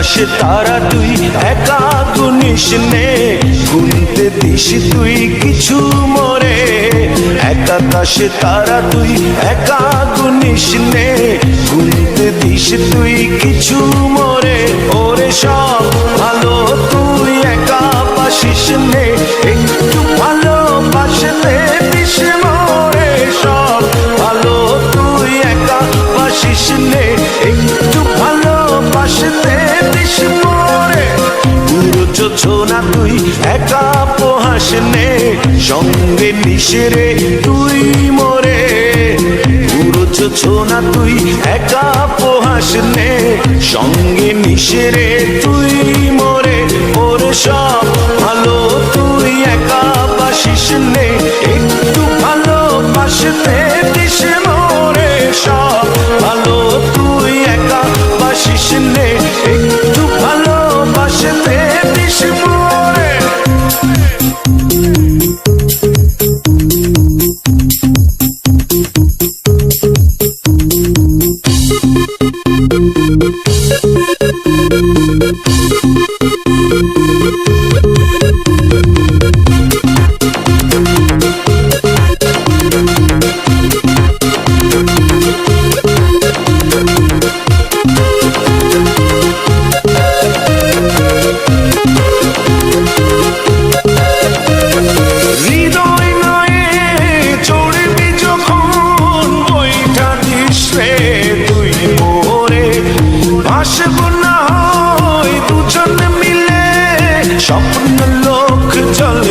আকাশে তারা তুই, একা গুনিস নে গুনতে দিস তুই কিছু মরে। একা আকাশে তারা তুই, একা গুনিস নে গুনতে দিস তুই কিছু মরে। ওরে সব ভালো, তুই একা পাশিস নে। একটু ভালো বাসতে দিস মরে পুরো না তুই, একা পোহাস নে। সঙ্গে নিশরে তুই মরে। পুরো না তুই, একা পোহাস নে। সঙ্গে নিশরে তুই মরে। ওর সব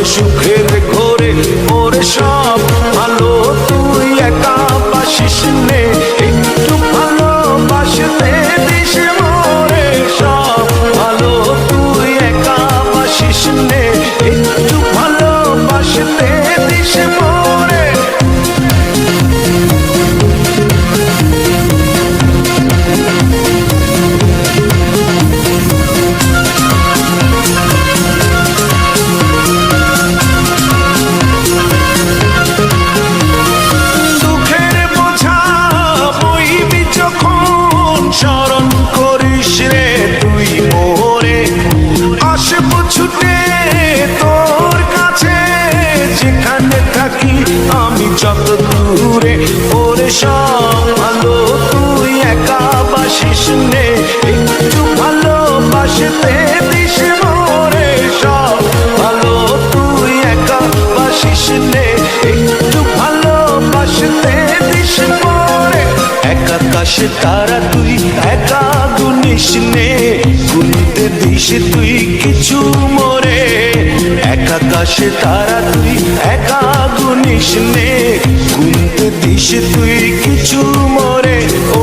সুখের ঘোরে, ওর সব ভালো। তুই একা বাসিস নে, একটু ভালো বাসতে দিস মোরে সব ভালো, তুই একা বাসিস নে, একটু ভালো বাসতে দিস মোরে ছুটে তোর কাছে, যেখানে থাকি আমি যত দূরে, ওরে সব ভালো, তুই একা বাসিস নে। একটু ভালো বাসতে দিস মোরে সব ভালো, তুই একা বাসিস নে। একটু ভালো বাসতে দিস মোরে। এক আকাশে তারা তুই একা গুনিস নে। গুনতে দিস তুই কিছু মরে। এক আকাশে তারা তুই একা গুনিস নে। গুনতে দিস তুই কিছু মরে। ওরে